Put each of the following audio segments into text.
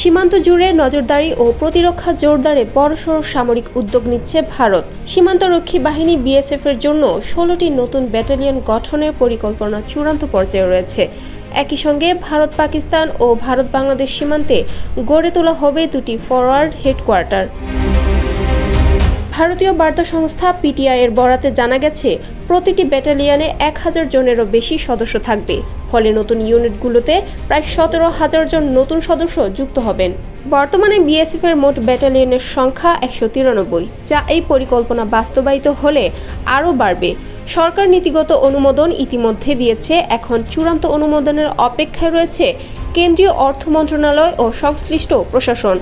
সীমান্ত জুড়ে নজরদারি ও প্রতিরক্ষা জোরদারে বড়সড় সামরিক উদ্যোগ নিচ্ছে ভারত। সীমান্তরক্ষী বাহিনী বিএসএফ এর জন্য ষোলোটি নতুন ব্যাটালিয়ন গঠনের পরিকল্পনা চূড়ান্ত পর্যায়ে রয়েছে। একই সঙ্গে ভারত, পাকিস্তান ও ভারত বাংলাদেশ সীমান্তে গড়ে তোলা হবে দুটি ফরওয়ার্ড হেডকোয়ার্টার। ভারতীয় বার্তা সংস্থা পিটিআই এর বরাতে জানা গেছে, প্রতিটি ব্যাটালিয়নে এক হাজার জনেরও বেশি সদস্য থাকবে। ফলে নতুন ইউনিটগুলোতে প্রায় সতেরো হাজার জন নতুন সদস্য যুক্ত হবেন। বর্তমানে বিএসএফ এর মোট ব্যাটালিয়নের সংখ্যা একশো তিরানব্বই, যা এই পরিকল্পনা বাস্তবায়িত হলে আরও বাড়বে। সরকার নীতিগত অনুমোদন ইতিমধ্যে দিয়েছে, এখন চূড়ান্ত অনুমোদনের অপেক্ষায় রয়েছে কেন্দ্রীয় অর্থ মন্ত্রণালয় ও সংশ্লিষ্ট প্রশাসন।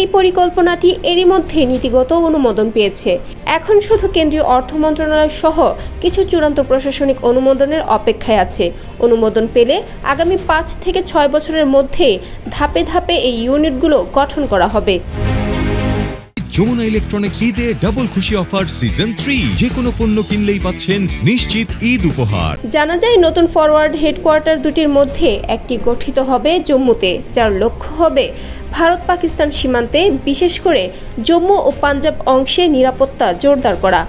এই পরিকল্পনাটি এরই মধ্যে নীতিগত অনুমোদন পেয়েছে। এখন শুধু কেন্দ্রীয় অর্থ মন্ত্রণালয় সহ কিছু চূড়ান্ত প্রশাসনিক অনুমোদনের অপেক্ষায় আছে। অনুমোদন পেলে আগামী পাঁচ থেকে ছয় বছরের মধ্যে ধাপে ধাপে এই ইউনিটগুলো গঠন করা হবে। যমুনা ইলেকট্রনিক্স ঈদে ডাবল খুশি অফার সিজন থ্রি যে কোনো পণ্য কিনলেই পাচ্ছেন নিশ্চিত ঈদ উপহার। জানা যায়, নতুন ফরওয়ার্ড হেডকোয়ার্টার দুটির মধ্যে একটি গঠিত হবে জম্মুতে, যার লক্ষ্য হবে ভারত পাকিস্তান সীমান্তে, বিশেষ করে জম্মু ও পাঞ্জাব অংশে নিরাপত্তা জোরদার করা।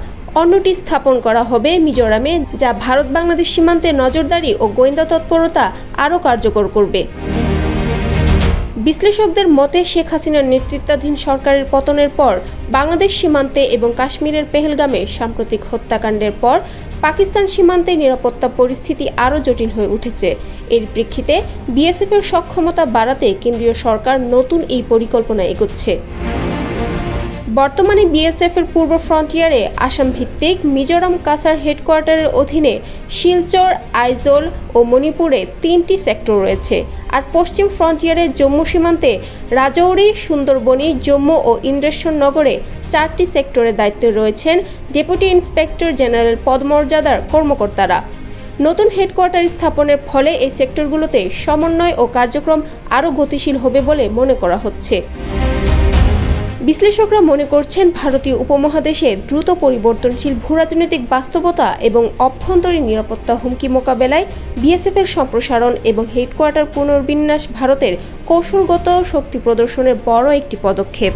অন্যটি স্থাপন করা হবে মিজোরামে, যা ভারত বাংলাদেশ সীমান্তে নজরদারি ও গোয়েন্দা তৎপরতা আরও কার্যকর করবে। বিশ্লেষকদের মতে, শেখ হাসিনার নেতৃত্বাধীন সরকারের পতনের পর বাংলাদেশ সীমান্তে এবং কাশ্মীরের পেহেলগামে সাম্প্রতিক হত্যাকাণ্ডের পর পাকিস্তান সীমান্তে নিরাপত্তা পরিস্থিতি আরও জটিল হয়ে উঠেছে। এর প্রেক্ষিতে বিএসএফের সক্ষমতা বাড়াতে কেন্দ্রীয় সরকার নতুন এই পরিকল্পনা এগোচ্ছে। বর্তমানে বিএসএফের পূর্ব ফ্রন্টিয়ারে আসাম ভিত্তিক মিজোরাম কাসার হেডকোয়ার্টারের অধীনে শিলচর, আইজল ও মণিপুরে তিনটি সেক্টর রয়েছে। আর পশ্চিম ফ্রন্টিয়ারের জম্মু সীমান্তে রাজৌরি, সুন্দরবনি, জম্মু ও ইন্দ্রেশ্বর নগরে চারটি সেক্টরের দায়িত্বে রয়েছেন ডেপুটি ইন্সপেক্টর জেনারেল পদমর্যাদার কর্মকর্তারা। নতুন হেডকোয়ার্টার স্থাপনের ফলে এই সেক্টরগুলোতে সমন্বয় ও কার্যক্রম আরও গতিশীল হবে বলে মনে করা হচ্ছে। বিশ্লেষকরা মনে করছেন ভারতীয় উপমহাদেশে দ্রুত পরিবর্তনশীল ভূরাজনৈতিক বাস্তবতা এবং অভ্যন্তরীণ নিরাপত্তা হুমকি মোকাবেলায় বিএসএফের সম্প্রসারণ এবং হেডকোয়ার্টার পুনর্বিন্যাস ভারতের কৌশলগত শক্তি প্রদর্শনের বড় একটি পদক্ষেপ।